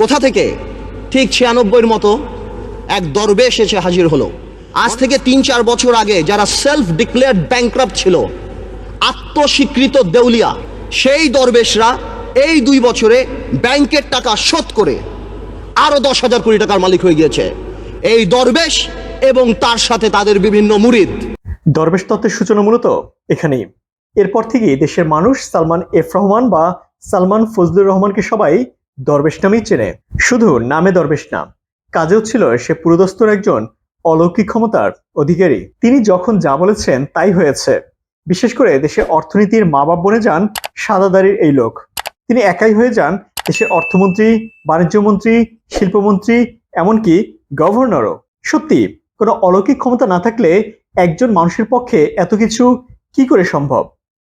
কোথা থেকে? ঠিক ছিয়ানব্বইয়ের মতো এক দরবেশ এসে হাজির হলো। আজ থেকে তিন চার বছর আগে যারা সেলফ ডিক্লেয়ার্ড ব্যাংক্রাপ্ট ছিল, আত্মস্বীকৃত দেউলিয়া, সেই দরবেশরা এই দুই বছরে ব্যাংকের টাকা শোধ করে আরও দশ হাজার কোটি টাকার মালিক হয়ে গিয়েছে। এই দরবেশ এবং তার সাথে তাদের বিভিন্ন মুরিদ। দরবেশ তত্ত্বের সূচনা মূলত এখানেই। এরপর থেকে দেশের মানুষ সালমান এফ রহমান বা সালমান ফজলুর রহমানকে সবাই দরবেশ নামেই চেনে। শুধু নামে দরবেশ না, কাজেও ছিল সে পুরোদস্তর একজন অলৌকিক ক্ষমতার অধিকারী। তিনি যখন যা বলেছেন তাই হয়েছে। বিশেষ করে দেশের অর্থনীতির মা বাপ বনে যান সাদাদারির এই লোক। তিনি একাই হয়ে যান দেশের অর্থমন্ত্রী বাণিজ্যমন্ত্রী শিল্পমন্ত্রী, এমনকি গভর্নরও। সত্যি, কোনো অলৌকিক ক্ষমতা না থাকলে একজন মানুষের পক্ষে এত কিছু কি করে সম্ভব?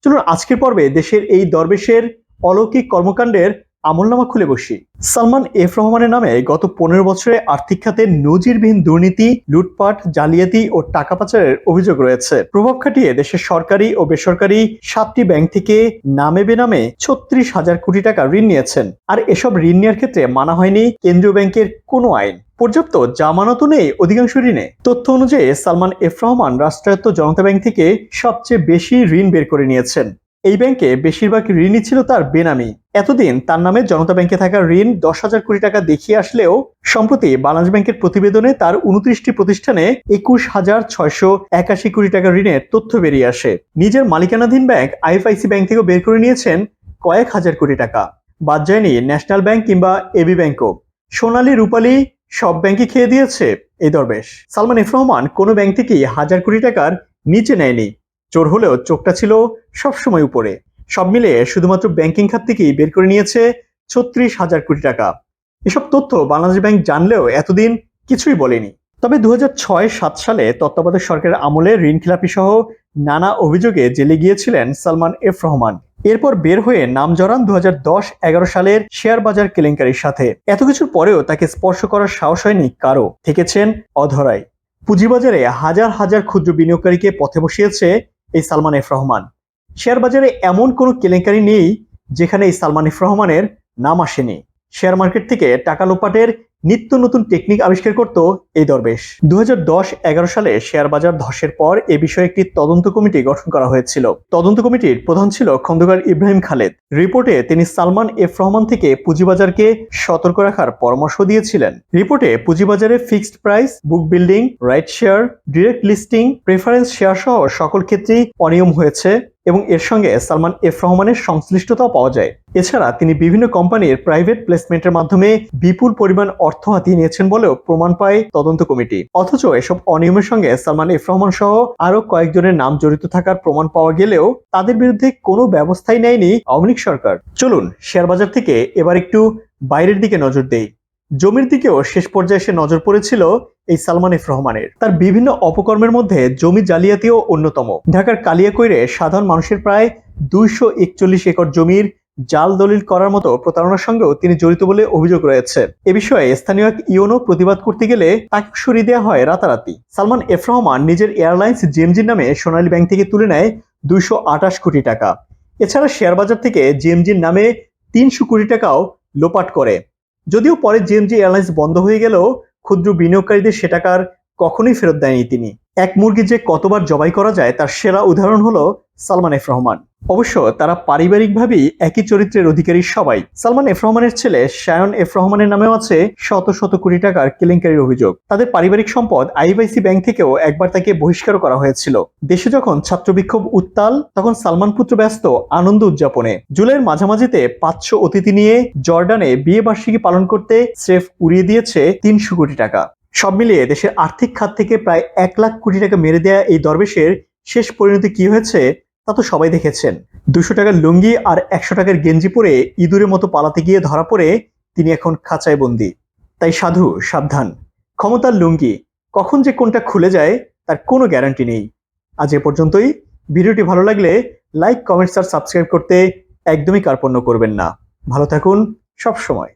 চলুন আজকের পর্বে দেশের এই দরবেশের অলৌকিক কর্মকাণ্ডের আমলনামা খুলে বসি। সালমান এফ রহমানের নামে গত পনেরো বছরে আর্থিক খাতে নজিরবিহীন দুর্নীতি, লুটপাট, জালিয়াতি ও টাকা পাচারের অভিযোগ রয়েছে। প্রভাব খাটিয়ে দেশের সরকারি ও বেসরকারি সাতটি ব্যাংক থেকে নামে বেনামে ছত্রিশ হাজার কোটি টাকা ঋণ নিয়েছেন। আর এসব ঋণ নেওয়ার ক্ষেত্রে মানা হয়নি কেন্দ্রীয় ব্যাংকের কোনো আইন। পর্যাপ্ত জামানতও নেই অধিকাংশ ঋণে। তথ্য অনুযায়ী সালমান এফ রহমান রাষ্ট্রায়ত্ত জনতা ব্যাংক থেকে সবচেয়ে বেশি ঋণ বের করে নিয়েছেন। এই ব্যাংকে বেশিরভাগ ঋণই ছিল তার বেনামি। এতদিন তার নামে জনতা ব্যাংকে থাকা ঋণ দশ হাজার কোটি টাকা দেখিয়ে আসলেও সম্প্রতি বাংলাদেশ ব্যাংকের প্রতিবেদনে তার উনত্রিশটি প্রতিষ্ঠানে একুশ হাজার ছয়শো একাশি কোটি টাকা ঋণের তথ্য বেরিয়ে আসে। নিজের মালিকানাধীন ব্যাংক আইএফআইসি ব্যাংক থেকেও বের করে নিয়েছেন কয়েক হাজার কোটি টাকা। বাদ যায়নি ন্যাশনাল ব্যাংক কিংবা এবি ব্যাংকও। সোনালী, রূপালী সব ব্যাংকই খেয়ে দিয়েছে এই দরবেশ। সালমান এফ রহমান কোনো ব্যাংক থেকেই হাজার কোটি টাকার নিচে নেয়নি। চোর হলেও চোখটা ছিল সবসময় উপরে। সব মিলিয়ে শুধুমাত্র ব্যাংকিং খাত থেকেই বের করে নিয়েছে ছত্রিশ হাজার কোটি টাকা। এসব তথ্য বাংলাদেশ ব্যাংক জানলেও এতদিন কিছুই বলেনি। তবে দু ছয় সাত সালে তত্ত্বাবধায়ক সরকারের আমলে ঋণ খেলাপি সহ নানা অভিযোগে জেলে গিয়েছিলেন সালমান এফ রহমান। এরপর বের হয়ে নাম জড়ান দু এগারো সালের শেয়ার বাজার কেলেঙ্কারির সাথে। এত কিছুর পরেও তাকে স্পর্শ করার সাহস হয়নি কারও থেকেছেন অধরাই। পুঁজিবাজারে হাজার হাজার ক্ষুদ্র বিনিয়োগকারীকে পথে বসিয়েছে এই সালমান এফ রহমান। শেয়ার বাজারে এমন কোনো কেলেঙ্কারি নেই যেখানে এই সালমান এফ রহমানের নাম আসেনি। শেয়ার মার্কেট থেকে টাকা লোপাটের নিত্য নতুন টেকনিক আবিষ্কার করত এই দরবেশ। দু এগারো সালে শেয়ার বাজার ধসের পর এ বিষয়ে একটি তদন্ত কমিটি গঠন করা হয়েছিল। তদন্ত কমিটির প্রধান ছিল খন্দকার ইব্রাহিম খালেদ। রিপোর্টে তিনি সালমান এফ রহমান থেকে পুঁজিবাজারকে সতর্ক রাখার পরামর্শ দিয়েছিলেন। রিপোর্টে পুঁজিবাজারে fixed price book building right share direct listing preference share সহ সকল ক্ষেত্রেই অনিয়ম হয়েছে। এবং এর সঙ্গে সালমান এফ রহমানের সংশ্লিষ্টতাও পাওয়া যায়। এছাড়া তিনি বিভিন্ন কোম্পানির প্রাইভেট প্লেসমেন্টের মাধ্যমে বিপুল পরিমাণ অর্থ হাতিয়ে নিয়েছেন বলেও প্রমাণ পায় তদন্ত কমিটি। অথচ এসব অনিয়মের সঙ্গে সালমান এফ রহমান সহ আরও কয়েকজনের নাম জড়িত থাকার প্রমাণ পাওয়া গেলেও তাদের বিরুদ্ধে কোনো ব্যবস্থাই নেয়নি আওয়ামী লীগ সরকার। চলুন শেয়ার বাজার থেকে এবার একটু বাইরের দিকে নজর দেই। জমির দিকেও শেষ পর্যায়ে এসে নজর পড়েছিল এই সালমান এফ রহমানের। তার বিভিন্ন অপকর্মের মধ্যে জমি জালিয়াতিও অন্যতম। ঢাকার কালিয়াকৈরে সাধারণ মানুষের প্রায় দুইশো একচল্লিশ একর জমির জাল দলিল করার মতো প্রতারণার সঙ্গেও তিনি জড়িত বলে অভিযোগ রয়েছে। এ বিষয়ে স্থানীয় এক ইউনো প্রতিবাদ করতে গেলে তাকে সরিয়ে দেওয়া হয় রাতারাতি। সালমান এফ রহমান নিজের এয়ারলাইন্স জেমজির নামে সোনালী ব্যাংক থেকে তুলে নেয় দুইশো আঠাশ কোটি টাকা। এছাড়া শেয়ার বাজার থেকে জেমজির নামে তিনশো কোটি টাকাও লোপাট করে। যদিও পরে জেএমজি এয়ারলাইন্স বন্ধ হয়ে গেলেও ক্ষুদ্র বিনিয়োগকারীদের সে টাকার কখনোই ফেরত দেয়নি তিনি। এক মুরগি যে কতবার জবাই করা যায় তার সেরা উদাহরণ হলো সালমান এফ রহমান। অবশ্য তারা পারিবারিকভাবেই একই চরিত্রের অধিকারী সবাই। সালমান এফ রহমানের ছেলে শায়ন এফ রহমানের নামেও আছে শত শত কোটি টাকার কেলেঙ্কারির অভিযোগ। তাদের পারিবারিক সম্পদ আইবিআইসি ব্যাংক থেকেও একবার তাকে বহিষ্কার করা হয়েছিল। দেশে যখন ছাত্র বিক্ষোভ উত্তাল, তখন সালমান পুত্র ব্যস্ত আনন্দ উদযাপনে। জুলাইয়ের মাঝামাঝিতে পাঁচশো অতিথি নিয়ে জর্ডানে বিয়ে বার্ষিকী পালন করতে স্রেফ উড়িয়ে দিয়েছে তিনশো কোটি টাকা। সব মিলিয়ে দেশের আর্থিক খাত থেকে প্রায় এক লাখ কোটি টাকা মেরে দেয়া এই দরবেশের শেষ পরিণতি কি হয়েছে তা তো সবাই দেখেছেন। দুশো টাকার লুঙ্গি আর একশো টাকার গেঞ্জি পরে ইঁদুরের মতো পালাতে গিয়ে ধরা পড়ে তিনি এখন খাঁচায় বন্দি। তাই সাধু, সাবধান। ক্ষমতার লুঙ্গি, কখন যে কোনটা খুলে যায় তার কোনো গ্যারান্টি নেই। আজ এ পর্যন্তই। ভিডিওটি ভালো লাগলে লাইক, কমেন্টস আর সাবস্ক্রাইব করতে একদমই কার্পণ্য করবেন না। ভালো থাকুন সব সময়